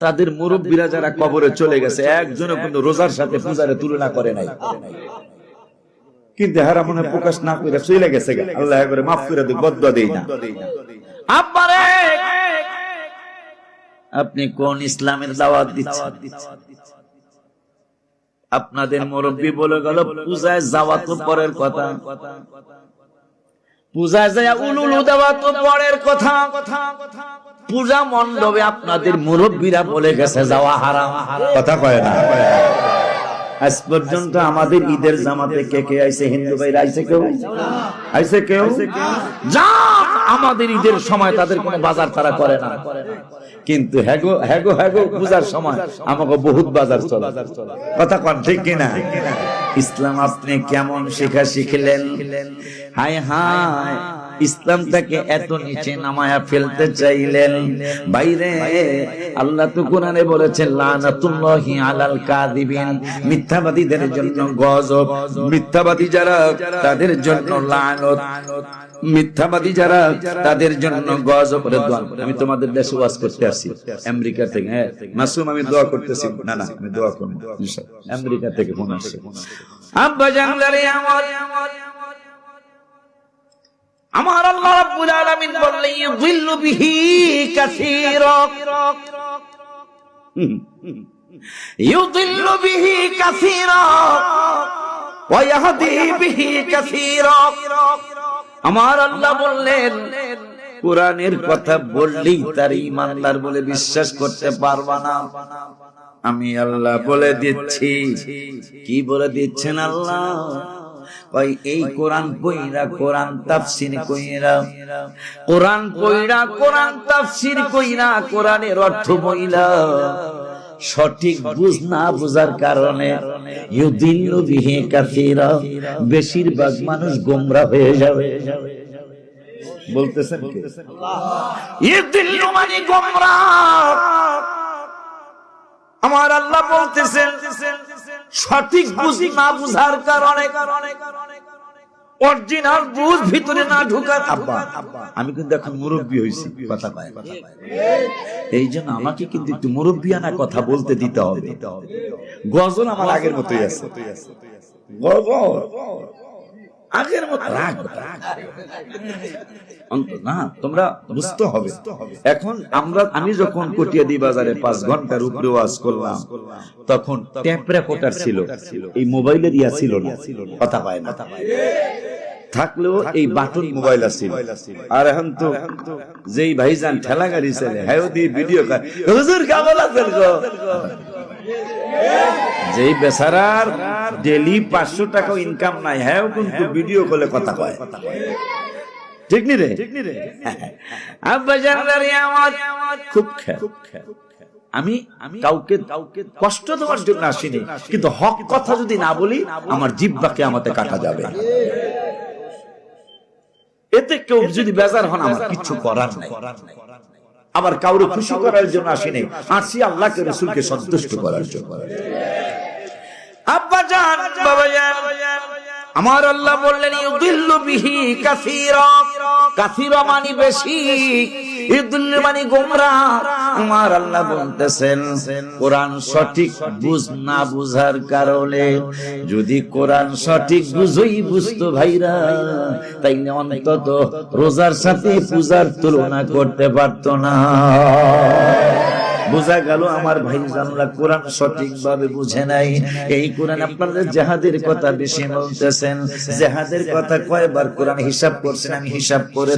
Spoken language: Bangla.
তাদের মুরব্বীরা যারা কবরে চলে গেছে একজনও কিন্তু রোজার সাথে পূজারে তুলনা করে নাই। কিন্তু হারা মনে প্রকাশ না করে চলে গেছে আল্লাহ করে মাফ করে দিক বদ্ধ দেই না। আব্বারে! আপনি কোন ইসলামের দাওয়াত দিচ্ছেন? আপনাদের মুরব্বী বলে গেল পূজায় যাওয়া তো পরের কথা। পূজায় যায় উলুলু দেওয়া তো পরের কথা। কথা কথা। পূজা মণ্ডপে আপনাদের মুরব্বীরা বলে গেছে যাওয়া হারাম। কথা কয় না। আজ পর্যন্ত আমাদের ঈদের জামাতে কে কে আইছে? হিন্দু ভাইরা আইছে কেউ? আইছে কেউ? যা আমাদের ঈদের সময় তাদের কোনো বাজার তারা করে না। কিন্তু হ্যাগো হ্যাগো হ্যাগো পূজার সময় আমাকে বহুত বাজার চলে। কথা কন ঠিক কিনা? ইসলাম আপনি কেমন শেখা শিখলেন? হায় হায় ইসলামটাকে এত নিচে নামায়া ফেলতে চাইলেন। বাইরে আল্লাহ তো কোরআনে বলেছেন লানাতুল্লাহি আলাল কাযিবিন। মিথ্যাবাদীদের জন্য গজব মিথ্যাবাদী যারা তাদের জন্য লানত। মিথ্যাবাদী যারা তাদের জন্য গজব। করে দোয়া আমি তোমাদের দেশে ওয়াজ করতে আসি। আমেরিকা থেকে হ্যাঁ মাসুম আমি দোয়া করতেছি। না না আমি দোয়া করব ইনশাআল্লাহ। আমেরিকা থেকে ফোন আসছে। আব্বা জানলারে আমার আমার আল্লাহ রাব্বুল আলামিন বললেন ইযিল্লু বিহি কাসীরা। ইযিল্লু বিহি কাসীরা। ওয়া ইয়াহদি বিহি কাসীরা। আমার আল্লাহ বললেন, কোরআনের কথা বললেই তার ইমানদার বলে বিশ্বাস করতে পারবা না। আমি আল্লাহ বলে দিচ্ছি। কি বলে দিচ্ছেন আল্লাহ? ওই এই কোরআন পইরা কোরআন তাফসির কইরা, কোরআন পইরা কোরআন তাফসির কইরা কোরআনের অর্থ সঠিক বুঝ না বুঝার কারণে বিহি কাসীরা বেশিরভাগ মানুষ গোমরা হয়ে যাবে। বলতেছেন মানে গোমরা। আমার আল্লাহ বলতেছেন সঠিক বুঝ না বুঝার কারণে অরিজিনাল বুঝ ভিতরে না ঢুকার আব্বা আমি কিন্তু এখন মুরব্বী হয়েছি কথা পায় এই জন্য আমাকে কিন্তু একটু মুরব্বী মুরব্বিয়ানা কথা বলতে দিতে হবে। গজল আমার আগের মতোই আছে। গজল। আগের মতো। রাগ। অন্ত- না, তোমরা বুঝতে হবে। এখন আমরা, আমি যখন কটিয়াদি বাজারে পাঁচ ঘণ্টার উপরে ওয়াজ করলাম, তখন ট্যাপ রেকর্ডার ছিল। এই মোবাইলের ইয়া ছিল না। কথা পায় না। থাকলেও এই বাটন মোবাইল আছিল। আর এখন তো যেই ভাইজান ঠেলা গাড়ি চলে হ্যাঁ ভিডিও হুজুর কেমন আছেন গো? যেই বেচারার ডেলি পাঁচশো টাকা ইনকাম নাই হ্যাঁ কিন্তু ভিডিও কলে কথা কয়। ঠিক নি রে? আমার খুব আমি আমি কাউকে কাউকে কষ্ট দেওয়ার জন্য আসিনি কিন্তু হক কথা যদি না বলি আমার জিব্বাকে আমাতে কাটা যাবে। এতে কেউ যদি বেজার হন আমার কিছু করার নাই। আবার কাউরে খুশি করার জন্য আসিনি। আসি আল্লাহকে রসুলকে সন্তুষ্ট করার জন্য। আব্বা জান বাবা জান আমার আল্লাহ বললেন ইউদিল্লু বিহি কাসীরা। কাসীরা মানে বেশি। যদি কোরআন সঠিক বুঝই বুঝতো ভাইরা, তাইলে অন্তত রোজার সাথে পূজার তুলনা করতে পারতো না। বোঝা গেল আমার ভাই জানলা কোরআন সঠিক ভাবে বুঝে নাই। এই কোরআন আপনাদের জেহাদের কথা বেশি বলতেছেন। জেহাদের কথা কয়বার কোরআন হিসাব করছেন, আমি হিসাব করে